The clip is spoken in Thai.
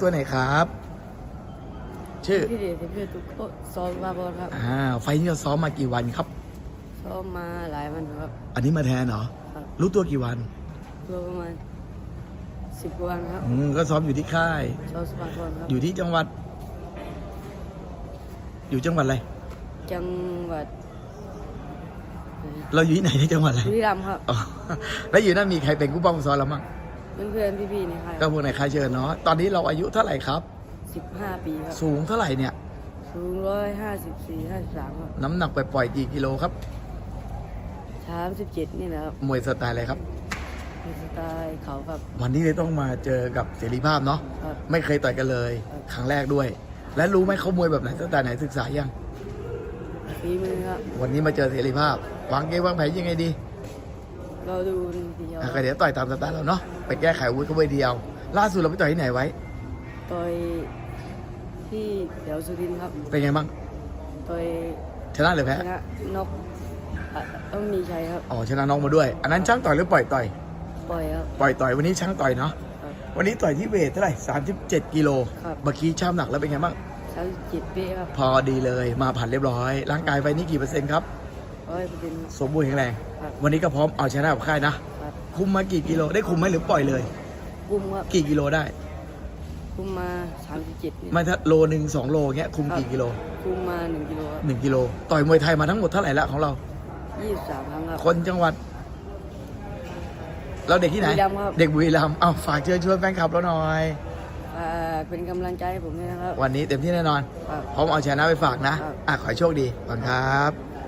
ตัวไหนครับ ชื่อพี่เดชพี่ทุกคนซ้อมมาบอลครับอ่าไฟล์นี้เราซ้อมมากี่วันครับ ซ้อมมาหลายวันครับ อันนี้มาแทนเหรอ ครับ รู้ตัวกี่วันรวมประมาณสิบวันครับอืมก็ซ้อมอยู่ที่ค่าย ซ้อมสปาร์ตอนครับ อยู่ที่จังหวัด อยู่จังหวัดอะไร จังหวัดเราอยู่ที่ไหนในจังหวัดอะไรบุรีรัมย์ครับ อ๋อแล้วอยู่นั่นมีใครเป็นกู้ป้องซ้อมเรามั่ง เพื่อนๆพี่ๆในค่ายก็พวกไหนใครเชิญเนาะตอนนี้เราอายุเท่าไหร่ครับสิบห้าปีครับสูงเท่าไหร่เนี่ย สูงร้อยห้าสิบสี่ห้าสิบสามครับน้ำหนักปล่อยๆกี่กิโลครับสามสิบเจ็ดนี่นะครับมวยสไตล์อะไรครับ เป็นสไตล์เขาครับ วันนี้เลยต้องมาเจอกับเสรีภาพเนาะครับ ไม่เคยต่อยกันเลย ครับครั้งแรกด้วย และรู้ไหมเขามวยแบบไหนสไตล์ไหนศึกษายัง ฝีมือครับวันนี้มาเจอเสรีภาพวางเกมวางแผนยังไงดี เราดูทีเดียวอะก็เดี๋ยวต่อยตามสไตล์เราเนาะไปแก้ไขอาวุ้ยเขาเวเดียว ล่าสุดเราไปต่อยที่ไหนไว้ ต่อยที่แถวสุรินทร์ครับ เป็นไงบ้างต่อยชนะหรือแพ้ชนะนกอะต้องมีชัยครับ อ๋อชนะน้องมาด้วย อันนั้นช่างต่อยหรือปล่อยต่อยปล่อยครับ ปล่อยต่อยวันนี้ช่างต่อยเนาะครับ วันนี้ต่อยที่เวทเท่าไหร่37กิโลครับ เมื่อกี้ช่างหนักแล้วเป็นไงบ้าง สามสิบเจ็ดปีครับพอดีเลยมาผ่านเรียบร้อย ร่างกายไปนี่กี่เปอร์เซ็นต์ครับ ร้อยเปอร์เซ็นต์สมบูรณ์แข็งแรง ครับวันนี้ก็พร้อมเอาชนะกับค่ายนะ ครับ คุมมากี่กิโล ได้คุมไหมหรือปล่อยเลย กุมครับกี่กิโลได้ กุมมาสามสิบเจ็ดนี่ไม่ถ้าโลหนึ่งสองโลเงี้ย คุมกี่กิโลกุมมาหนึ่งกิโลครับหนึ่งกิโล ต่อยมวยไทยมาทั้งหมดเท่าไหร่ละของเรา ยี่สิบสามครั้งครับ คนจังหวัด เราเด็กที่ไหน บุรีรัมย์ครับ เด็กบุรีรัมย์เอาฝากเชิญชวนแฟนคลับเราหน่อย อ่าเป็นกำลังใจให้ผมด้วยนะครับ วันนี้เต็มที่แน่นอน ครับ พร้อมเอาชนะไปฝากนะ ครับ อะ ขอให้โชคดีขอบคุณครับ